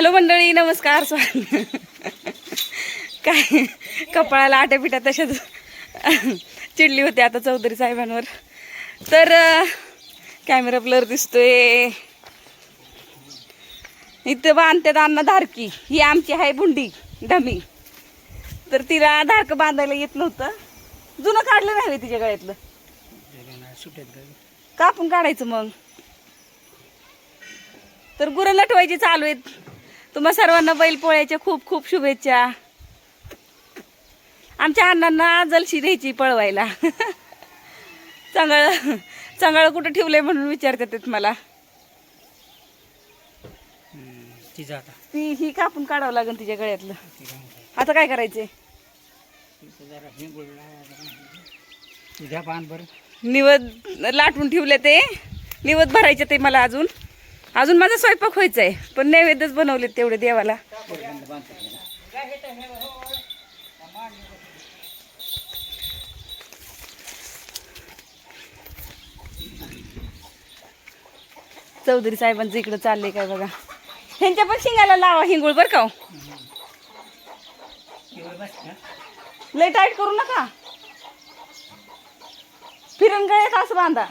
Hello मंडळी नमस्कार स्वागत काय कपाळाला आट्यापिट्या तशाच चिडली होती आता चौधरी साहेबांवर. तर कॅमेरा ब्लर दिसतोय. इथं बांधतात अन्न धारकी. ही आमची आहे बुंडी डमी. तर तिला धारकं बांधायला येत नव्हतं. जुनं काढलं नाही तिच्या गळ्यातलं. कापून काढायचं मग. तर गुरं लटवायची चालू आहेत. तुम्हा सर्वांना बैल पोळ्याच्या खूप खूप शुभेच्छा. आमच्या अण्णांना जलशी द्यायची पळवायला. चांगळ चांगळ कुठं ठेवलंय म्हणून विचारतात मला. ती ही कापून काढावं लागेल तिच्या गळ्यातलं. तिला आता काय करायचंय? बरं निवद लाटून ठेवले ते. निवद भरायचे ते मला अजून. अजून माझा स्वयंपाक व्हायचा आहे पण नैवेद्यच बनवले तेवढे देवाला. चौधरी साहेबांचं इकडं चाललंय काय बघा. ह्यांच्या पण शिंगाला लावा हिंगुळ बर का हो. लय टाईट करू नका. फिरण गळ्यात असं बांधा.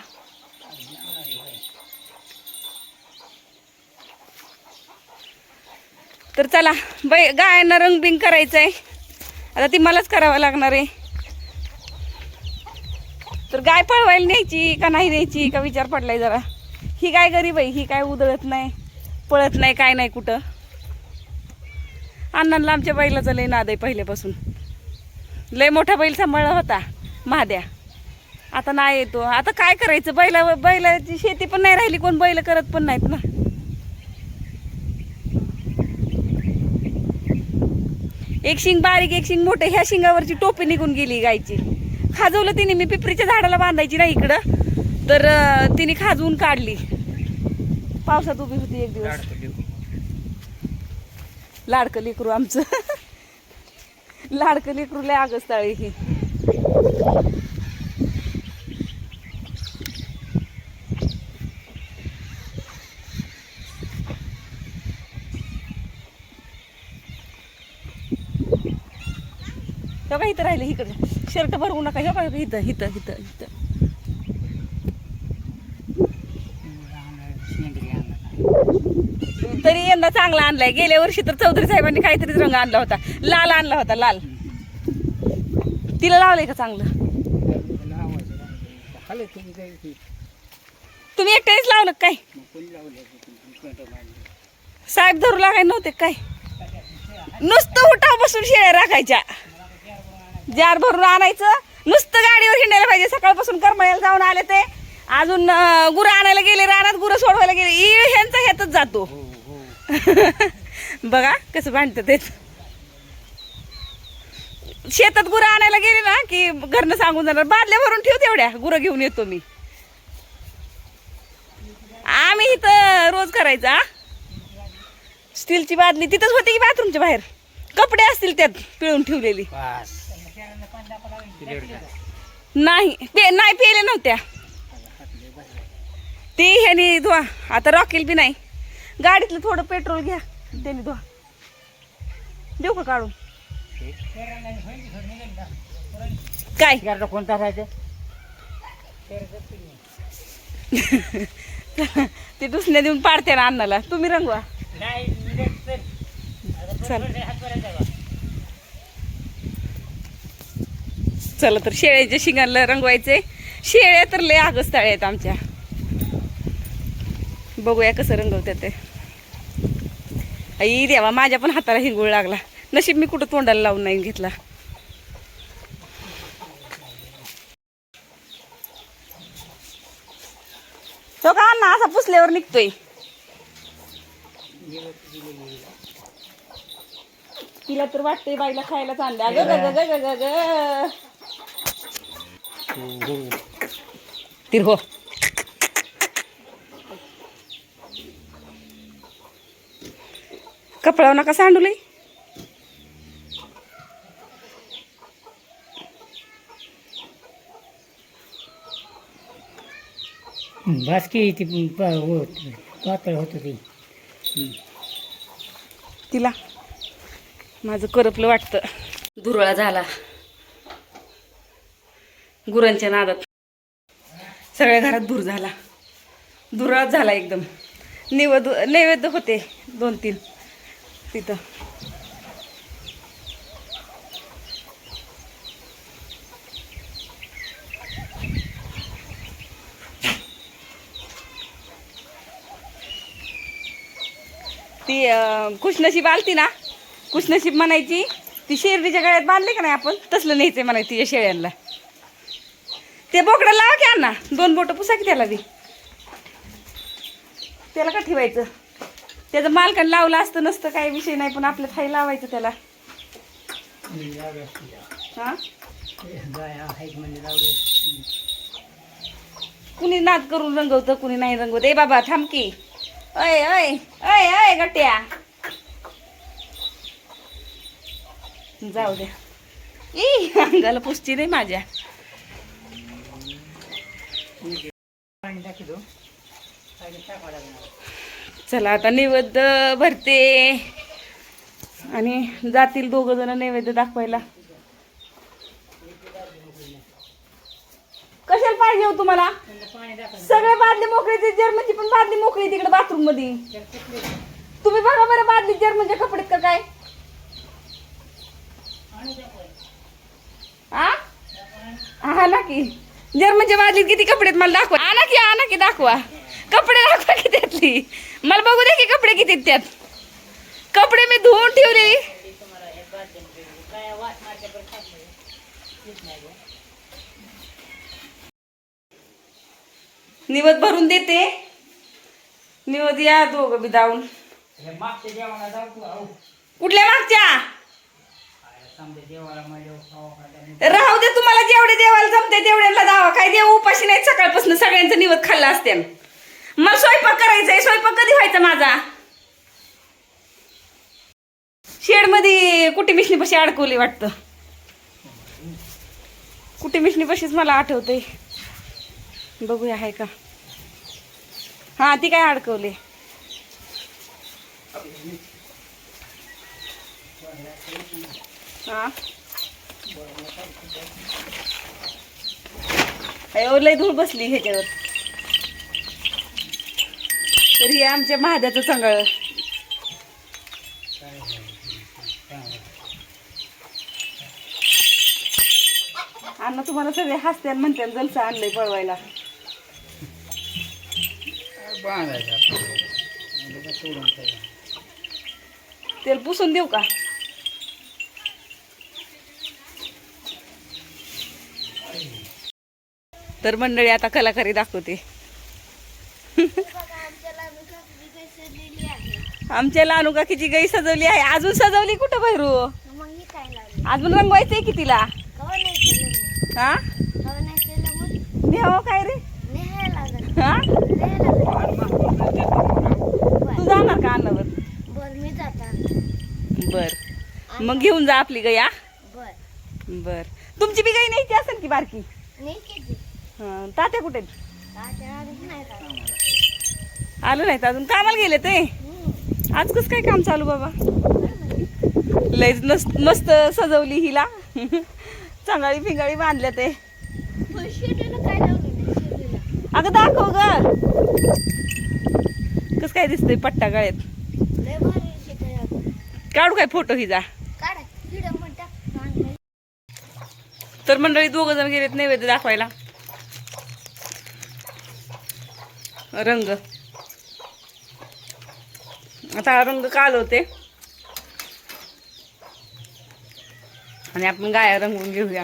तर चला बै गायांना रंगबिंग करायचं आहे आता ती मलाच करावं लागणार आहे. तर गाय पळवायला न्यायची का नाही न्यायची का विचार पडलाय जरा. ही गाय गरीब आहे ही काय उधळत नाही पळत नाही काय नाही कुठं. अण्णांना आमच्या बैलाचा लय नाद आहे पहिल्यापासून. लय मोठा बैल सांभाळला होता महाद्या. आता नाही येतो. आता काय करायचं? बैला बैलाची शेती पण नाही राहिली कोण बैल करत पण नाहीत ना. एक शिंग बारीक एक शिंग मोठं. ह्या शिंगावरची टोपी निघून गेली गायची. खाजवलं तिने. मी पिपरीच्या झाडाला बांधायची ना इकडं. तर तिने खाजवून काढली. पावसात उभी होती एक दिवस. लाडकं लेकरू आमचं. लाडकं लेकरू लय आगस्ताळी ही. इथं राहिले इकडे. शर्ट भरवू नका. हे बघा इथं इथं इथं इथं. तरी यंदा चांगला आणलाय. गेल्या वर्षी तर चौधरी साहेबांनी काहीतरीच रंग आणला होता. लाल आणला होता लाल. तिला लावलंय का चांगलं? तुम्ही काही एकट्यानेच लावलं काय? साहेब धरू लागाय नव्हते काय? नुसतं उठा बसून शेळ्या राखायच्या. जार भरून आणायचं. नुसतं गाडीवर हिंडायला पाहिजे. सकाळपासून करमाळ्याला जाऊन आले ते. अजून गुरं आणायला गेले रानात गुरं सोडवायला गेले. इ ह्यांचा ह्यातच जातो. हो हो. बघा कसं भांडतं तेच शेतात गुरं आणायला गेले ना की घरनं सांगून जाणार बादल्या भरून ठेव तेवढ्या गुरं घेऊन येतो मी. आम्ही इथं रोज करायचा स्टीलची बादली तिथंच होती की बाथरूमच्या बाहेर? कपडे असतील त्यात पिळून ठेवलेली. नाही पे नाही पेले नव्हत्या. ती ह्यानी धुवा. आता रॉकेल बी नाही. गाडीतलं थोडं पेट्रोल घ्या. त्यांनी धुवा. देऊ का काढून? काय? कोणता ते दुसऱ्या देऊन पाडते ना अन्नाला. तुम्ही रंगवा. चल. चला तर शेळ्याच्या शिंगांना रंगवायचे शेळ्या तर लय आगस्ताळे आहेत आमच्या. बघूया कसं रंगवतात ते. आई देवा माझ्या पण हाताला हिंगूळ लागला. नशीब मी कुठं तोंडाला लावून नाही घेतला. तो का अण्णा असा पुसल्यावर निघतोय. तिला तर वाटतंय बाईला खायला चांगलं ग ग ग ग ग ग. तिरहो कपडा नका सांडूलय बस की ती पातळ होत ती तिला माझं करपलं वाटतं. दुरळा झाला. गुरांच्या नादात. सगळ्या घरात धूर झाला. धुराच झाला एकदम. निवद नैवेद्य होते दोन तीन. तिथं. ती खुशनशीब आलती ना? खुशनशीब म्हणायची ती शेरडीच्या गळ्यात बांधली का नाही आपण? तसलं न्यायचं म्हणायची या शेळ्यांना. ते बोकडं लावा की अण्णा. दोन बोटं पुसा की त्याला बी. त्याला का ठेवायचं? त्याचं मालकान लावलं असतं नसतं काही विषय नाही पण आपल्या थाई लावायचं त्याला. हा? कुणी नाद करून रंगवतं कुणी नाही रंगवत. ए बाबा थांब की. अय अय अय अय गट्या. जाऊ द्या. ई अंगाला पुसती नाही माझ्या पाणी टाकतो पाणी टाकावं लागणार चला आता नैवेद्य भरते. आणि जातील दोघ जण नैवेद्य दाखवायला. कशाला पाहिजे हो तुम्हाला? सगळे बादली मोकळी जर्मनची पण बादली मोकळी तिकडे बाथरूममध्ये तुम्ही बघा बरं बादली जर्मनच्या कपड्यात का काय? आ? हा ना की. जर्मनच्या बादलीत किती कपडे मला दाखवा. आणा की आणा की दाखवा. कपडे दाखवा की त्यातली. मला बघू दे की कपडे किती त्यात. कपडे मी धुवून ठेवले. निवद भरून देते. निवद या दोघं बी दावून कुठल्या मागच्या समजा जेवायला माझ्या खावा खायला राहू दे तुम्हाला जेवढे देवाला जमते तेवढ्याला दावा. काय देव उपाशी नाही सकाळपासून सगळ्यांचं निवत खाल्ला असते मला स्वयंपाक करायचा आहे. स्वयंपाक कधी व्हायचा माझा? शेडमध्ये कुठे मिशनी पशी अडकवली वाटतं? कुठे मिशनी पशीच मला आठवते बघूया आहे का? हा ती काय अडकवली. हा. लय धूळ बसली ह्याच्यावर. तर हे आमच्या महाद्याचं चंगळ. अण्णा तुम्हाला सगळे हसते आणि म्हणते जलसा आणलंय पळवायला. तेल पुसून देऊ का? तर मंडळी आता कलाकारी दाखवते. आमच्या लानू काकीची गाई सजवली आहे. अजून सजवली कुठं भैरू? अजून रंगवायचंय की तिला? नाही हा? नाही काय रे? हा? तू जाणार का अन्नावर? बर. मी जाता बर मग घेऊन जा आपली गाई हा? बर. बर. तुमची बी गाई न्यायची असेल की बारकी? नाही तात्या कुठे नाही. आलो नाहीत अजून. कामाला गेले ते. आज कसं काय काम चालू बाबा? लयच नस मस्त सजवली हिला. चांगळी फिंगाळी बांधल्या ते. नाही अगं दाखव ग. कस काय दिसतंय पट्टा गळ्यात? लय काढू काय फोटो हिचा? तर मंडळी दोघ जण गेलेत नैवेद्य दाखवायला. रंग. आता हा रंग काल होते. आणि आपण गाया रंगवून घेऊया.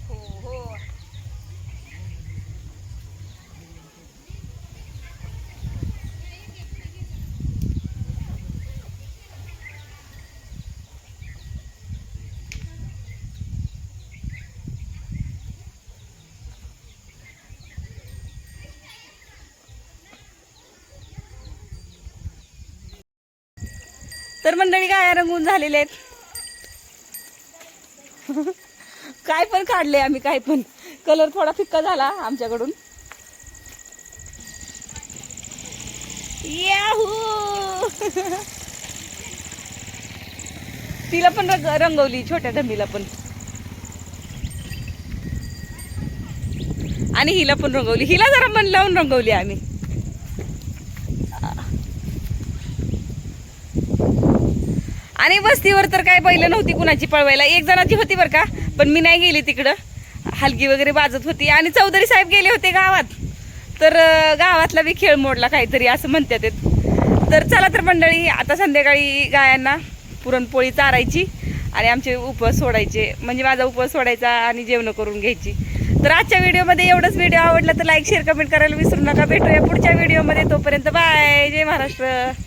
हो हो तर मंडळी काय रंगून झालेले आहेत. काय पण काढले आम्ही काय पण. कलर थोडा फिक्का झाला आमच्याकडून. याहू तिला पण रंग रंगवली छोट्या धमीला पण. आणि हिला पण रंगवली. हिला जरा मन लावून रंगवली आम्ही. आणि वस्तीवर तर काय बैल नव्हती कुणाची पळवायला. एक जणाची होती बरं का? पण मी नाही गेली तिकडं. हलगी वगैरे वाजत होती. आणि चौधरी साहेब गेले होते गावात. तर गावातला बी खेळ मोडला काहीतरी असं म्हणतात तर चला तर मंडळी आता संध्याकाळी गायांना पुरणपोळी चारायची आणि आमचे उपवास सोडायचे. म्हणजे माझा उपवास सोडायचा आणि जेवणं करून घ्यायची. तर आजच्या व्हिडिओमध्ये एवढंच. व्हिडिओ आवडला तर लाईक शेअर कमेंट करायला विसरू नका. भेटूया पुढच्या व्हिडिओमध्ये. तोपर्यंत बाय. जय महाराष्ट्र.